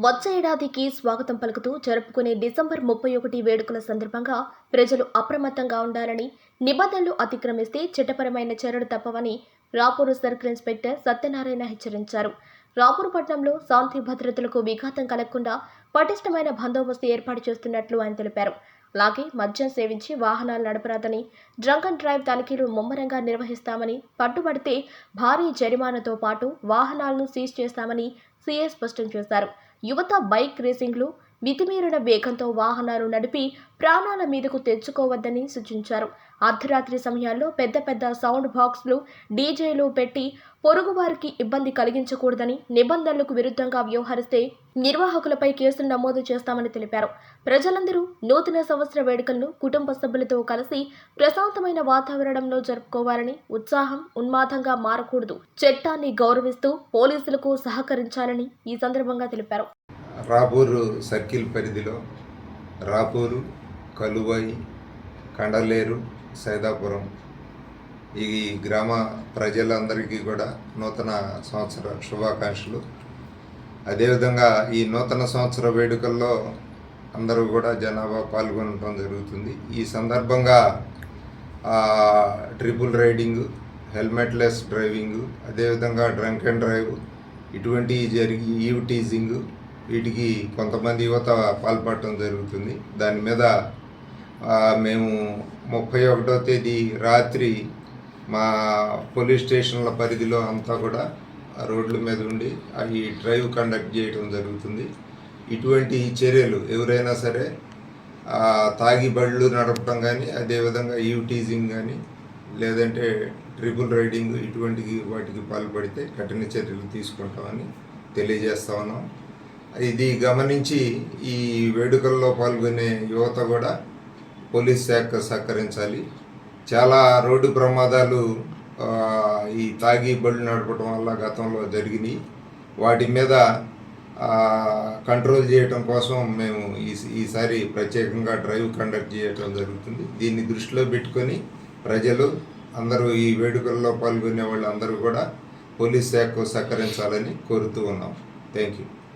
వచ్చే ఏడాదికి స్వాగతం పలుకుతూ జరుపుకునే డిసెంబర్ ముప్పై ఒకటి వేడుకల సందర్భంగా ప్రజలు అప్రమత్తంగా ఉండాలని నిబంధనలు అతిక్రమిస్తే చట్టపరమైన చర్యలు తప్పవని రాపూరు సర్కిల్ ఇన్స్పెక్టర్ సత్యనారాయణ హెచ్చరించారు. రాపూరు పట్టణంలో శాంతి భద్రతలకు విఘాతం కలగకుండా పటిష్టమైన బందోబస్తు ఏర్పాటు చేస్తున్నట్లు ఆయన తెలిపారు. అలాగే మద్యం సేవించి వాహనాలు నడపరాదని డ్రంక్ అండ్ డ్రైవ్ తనిఖీలు ముమ్మరంగా నిర్వహిస్తామని పట్టుబడితే భారీ జరిమానాతో పాటు వాహనాలను సీజ్ చేస్తామని సీఏ స్పష్టం చేశారు. యువత బైక్ రేసింగ్లు మితిమీరిన వేగంతో వాహనాలు నడిపి ప్రాణాల మీదకు తెచ్చుకోవద్దని సూచించారు. అర్ధరాత్రి సమయాల్లో పెద్ద పెద్ద సౌండ్ బాక్స్లు డీజేలు పెట్టి పొరుగువారికి ఇబ్బంది కలిగించకూడదని నిబంధనలకు విరుద్ధంగా వ్యవహరిస్తే నిర్వాహకులపై కేసులు నమోదు చేస్తామని తెలిపారు. ప్రజలందరూ నూతన సంవత్సర వేడుకలను కుటుంబ సభ్యులతో కలిసి ప్రశాంతమైన వాతావరణంలో జరుపుకోవాలని ఉత్సాహం ఉన్మాదంగా మారకూడదు. చట్టాన్ని గౌరవిస్తూ పోలీసులకు సహకరించాలని ఈ సందర్భంగా తెలిపారు. రాపూరు సర్కిల్ పరిధిలో రాపూరు కలువాయి కండలేరు సైదాపురం. ఈ గ్రామ ప్రజలందరికీ కూడా నూతన సంవత్సర శుభాకాంక్షలు. అదేవిధంగా ఈ నూతన సంవత్సర వేడుకల్లో అందరూ కూడా జనాభా పాల్గొనడం జరుగుతుంది. ఈ సందర్భంగా ట్రిపుల్ రైడింగ్ హెల్మెట్లెస్ డ్రైవింగ్ అదేవిధంగా డ్రంక్ అండ్ డ్రైవ్ ఇటువంటివి జరిగి ఈవ్ టీజింగ్ వీటికి కొంతమంది యువత పాల్పడటం జరుగుతుంది. దాని మీద మేము ముప్పై ఒకటో తేదీ రాత్రి మా పోలీస్ స్టేషన్ల పరిధిలో అంతా కూడా రోడ్ల మీద ఉండి ఆ ఈ డ్రైవ్ కండక్ట్ చేయడం జరుగుతుంది. ఇటువంటి చర్యలు ఎవరైనా సరే తాగి బళ్ళు నడపడం కానీ అదేవిధంగా యూటీజింగ్ కానీ లేదంటే ట్రిపుల్ రైడింగ్ ఇటువంటి వాటికి పాల్పడితే కఠిన చర్యలు తీసుకుంటామని తెలియజేస్తా ఉన్నాం. ఇది గమనించి ఈ వేడుకల్లో పాల్గొనే యువత కూడా పోలీస్ శాఖ సహకరించాలి. చాలా రోడ్డు ప్రమాదాలు ఈ తాగి బళ్ళు నడపడం వల్ల గతంలో జరిగినాయి. వాటి మీద కంట్రోల్ చేయటం కోసం మేము ఈ ఈసారి ప్రత్యేకంగా డ్రైవ్ కండక్ట్ చేయటం జరుగుతుంది. దీన్ని దృష్టిలో పెట్టుకొని ప్రజలు అందరూ ఈ వేడుకల్లో పాల్గొనే వాళ్ళు అందరూ కూడా పోలీస్ శాఖకు సహకరించాలని కోరుతూ ఉన్నాం. Thank you